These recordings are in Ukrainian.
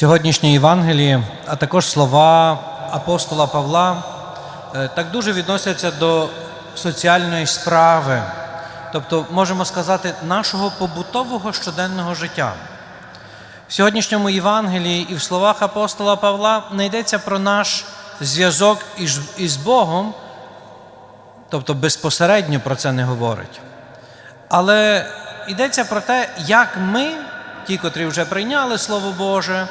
Сьогоднішнє Євангеліє, а також слова апостола Павла е, так дуже відносяться до соціальної справи, тобто, можемо сказати, нашого побутового щоденного життя. В сьогоднішньому Євангелії і в словах апостола Павла не йдеться про наш зв'язок із- Богом, тобто безпосередньо про це не говорить. Але йдеться про те, як ми, ті, котрі вже прийняли Слово Боже,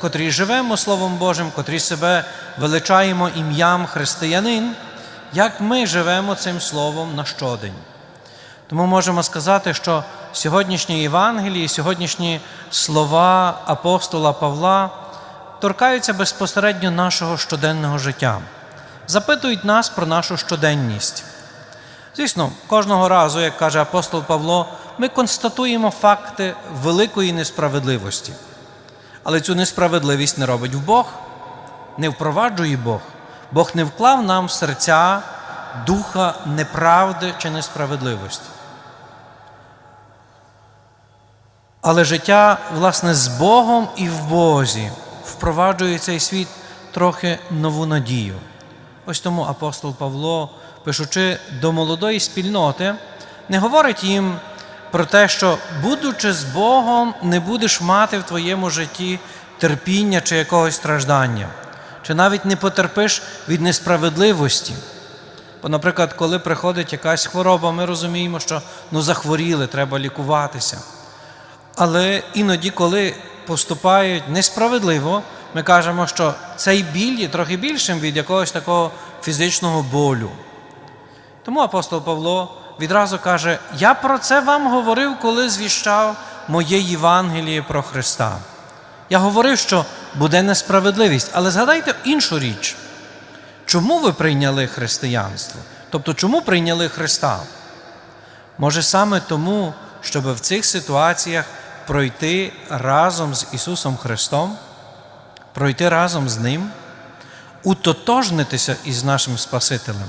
котрі живемо Словом Божим, котрі себе величаємо ім'ям християнин, як ми живемо цим Словом на щодень. Тому можемо сказати, що сьогоднішнє Євангеліє, сьогоднішні слова апостола Павла торкаються безпосередньо нашого щоденного життя, запитують нас про нашу щоденність. Звісно, кожного разу, як каже апостол Павло, ми констатуємо факти великої несправедливості. Але цю несправедливість не робить Бог, не впроваджує Бог. Бог не вклав нам в серця духа неправди чи несправедливості. Але життя, власне, з Богом і в Бозі впроваджує цей світ трохи нову надію. Ось тому апостол Павло, пишучи до молодої спільноти, не говорить їм про те, що, будучи з Богом, не будеш мати в твоєму житті терпіння чи якогось страждання, чи навіть не потерпиш від несправедливості. Бо, наприклад, коли приходить якась хвороба, ми розуміємо, що ну, захворіли, треба лікуватися. Але іноді, коли поступають несправедливо, ми кажемо, що цей біль є трохи більшим від якогось такого фізичного болю. Тому апостол Павло відразу каже: Я про це вам говорив, коли звіщав моє Євангеліє про Христа. Я говорив, що буде несправедливість, але згадайте іншу річ. Чому ви прийняли християнство? Тобто, чому прийняли Христа? Може, саме тому, щоб в цих ситуаціях пройти разом з Ісусом Христом, пройти разом з Ним, утотожнитися із нашим Спасителем.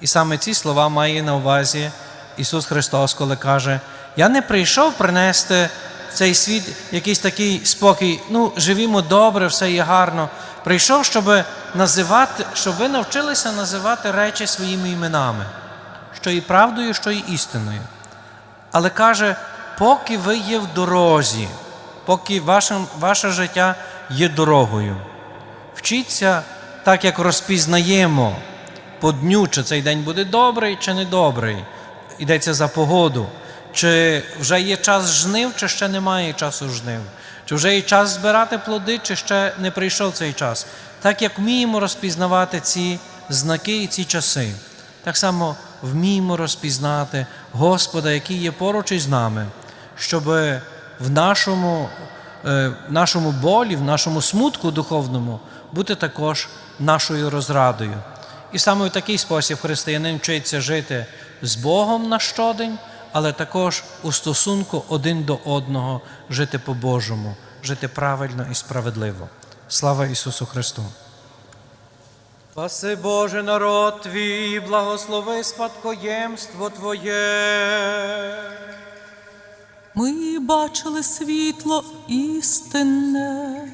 І саме ці слова має на увазі Ісус Христос, коли каже: Я не прийшов принести в цей світ якийсь такий спокій, ну, живімо добре, все є гарно. Прийшов, щоб називати, щоб ви навчилися називати речі своїми іменами, що і правдою, що і істиною. Але каже, поки ви є в дорозі, поки ваше, ваше життя є дорогою, вчіться так, як розпізнаємо по дню, чи цей день буде добрий, чи недобрий. Йдеться за погоду. Чи вже є час жнив, чи ще немає часу жнив? Чи вже є час збирати плоди, чи ще не прийшов цей час? Так як вміємо розпізнавати ці знаки і ці часи, так само вміємо розпізнати Господа, який є поруч із нами, щоб в нашому, е, в нашому болі, в нашому смутку духовному бути також нашою розрадою. І саме в такий спосіб християнин вчиться жити з Богом на щодень, але також у стосунку один до одного, жити по-божому, жити правильно і справедливо. Слава Ісусу Христу! Спаси Боже народ твій, благослови спадкоємство Твоє. Ми бачили світло істинне,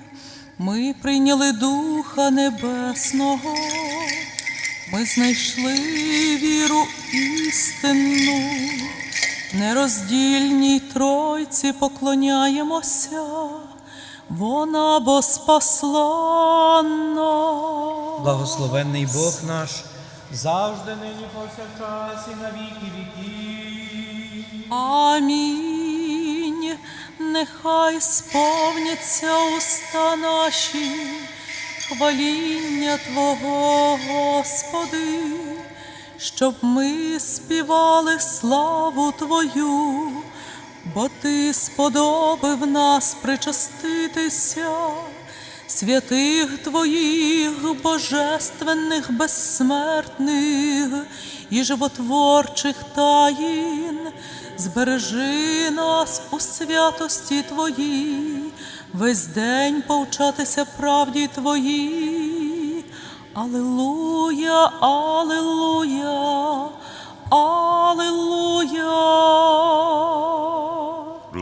ми прийняли Духа Небесного, ми знайшли віру істинну, нероздільній Тройці поклоняємося, вона бо спасла нас. Благословенний Бог наш, завжди нині повсякчас і на віки віків. Амінь. Нехай сповняться уста наші, хваління Твого, Господи, щоб ми співали славу Твою, бо Ти сподобав нас причаститися, святих Твоїх божественних безсмертних і животворчих таїн, збережи нас у святості Твоїй, весь день повчатися правді Твоїй. Аллилуйя, Аллилуйя, Аллилуйя.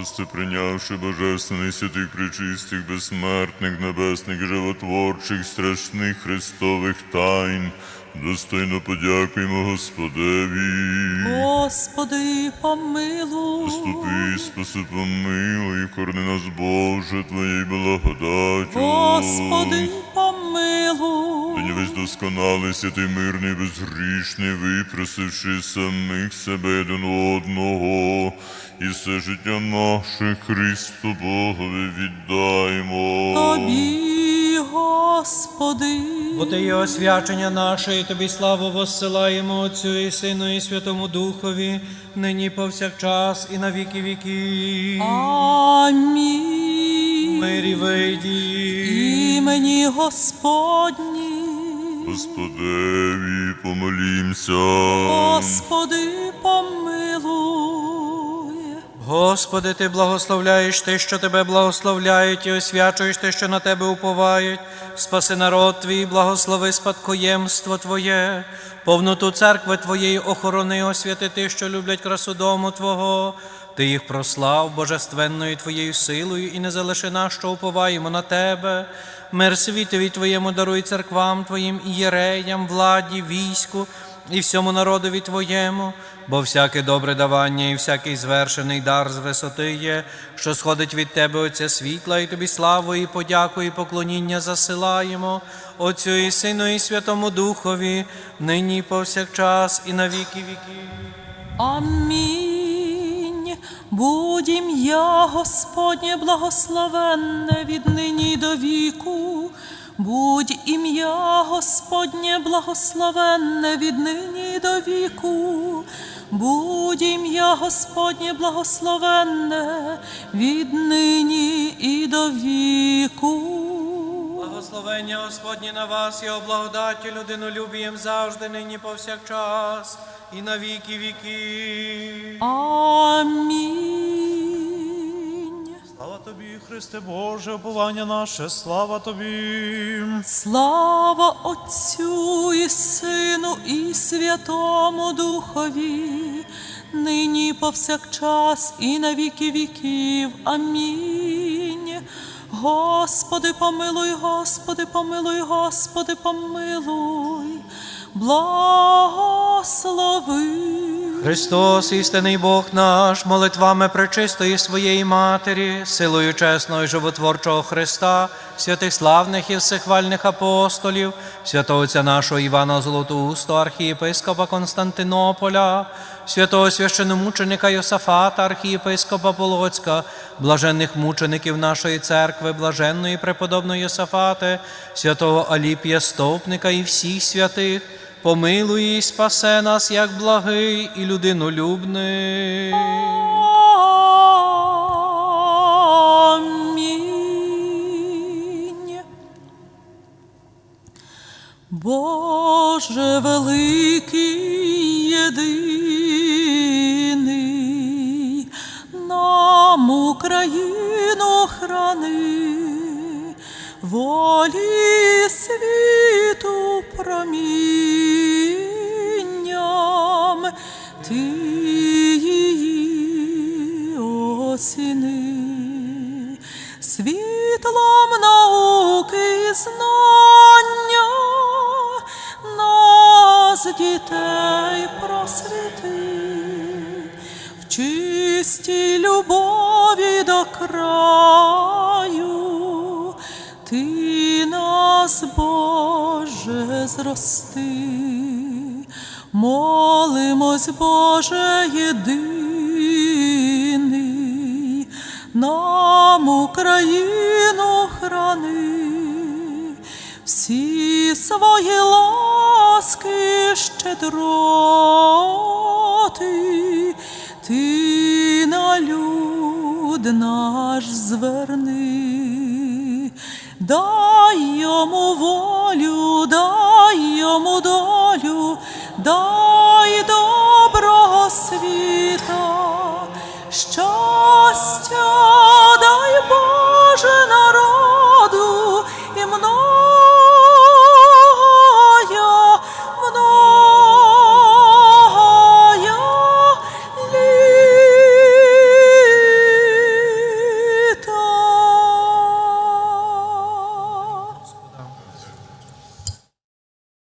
Прости, прийнявши божественних святих, причистих, безсмертних, небесних, животворчих, страшних Христових тайн, достойно подякуємо Господеві. Господи, помилуй. Ступи, спаси, помилуй, корни нас, Боже, Твоєю благодаттю. Господи, помилуй. Не весь досконалий, святий мирний, безгрішний, випросивши самих себе один одного, і все життя наше Христу Богові віддаймо. Тобі, Господи. Бо ти є освячення наше, і тобі славу воссилаємо Отцю і Сину, і Святому Духові, нині повсякчас і на віки віків. Амінь. Мирі вийді. Імені Господні. Господеві, помолімся. Господи, помилуй. Господи, ти благословляєш те, що тебе благословляють, і освячуєш те, що на тебе уповають. Спаси народ твій, благослови спадкоємство Твоє, повноту церкви Твоєї охорони, освяти тих, що люблять красу дому Твого. Ти їх прослав божественною Твоєю силою і не залиши нас, що уповаємо на Тебе. Мир світові Твоєму даруй церквам Твоїм і єреям, владі, війську і всьому народові Твоєму, бо всяке добре давання і всякий звершений дар з висоти є, що сходить від Тебе, Отця світла, і тобі славу, і подяку, і поклоніння засилаємо, Отцю і Сину, і Святому Духові, нині повсякчас, і на віки віків. Амінь. Будь ім'я Господнє благословенне від нині до віку. Будь ім'я Господнє благословенне від нині до віку. Будь ім'я Господнє благословенне від нині і до віку. Благословення Господнє на вас, і благодаті людину любієм завжди, нині повсякчас, і на віки віків. Амінь. Слава тобі, Христе Боже, уповання наше, слава тобі. Слава Отцю і Сину і Святому Духові, нині і повсякчас і на віки віків. Амінь. Господи, помилуй, Господи, помилуй, Господи, помилуй, благослови. Христос, істинний Бог наш, молитвами пречистої своєї Матері, силою чесного і животворчого Христа, святих славних і всехвальних апостолів, святого Отця нашого Івана Золотоустого, архієпископа Константинополя, святого священомученика Йосафата, архієпископа Полоцька, блаженних мучеників нашої церкви, блаженної преподобної Йосафати, святого Аліпія Стовпника і всіх святих, помилуй і спасе нас, як благий і людинолюбний. Боже великий єдиний, нам Україну храни, волі світу промінням, і нас дітей просвіти, в чистій любові до краю, ти нас, Боже, зрости. Молимось, Боже, єдиний, нам Україну храни, всі свої ласки щедроти, ти на люд наш зверни, дай йому волю, дай йому долю, дай доброго світу.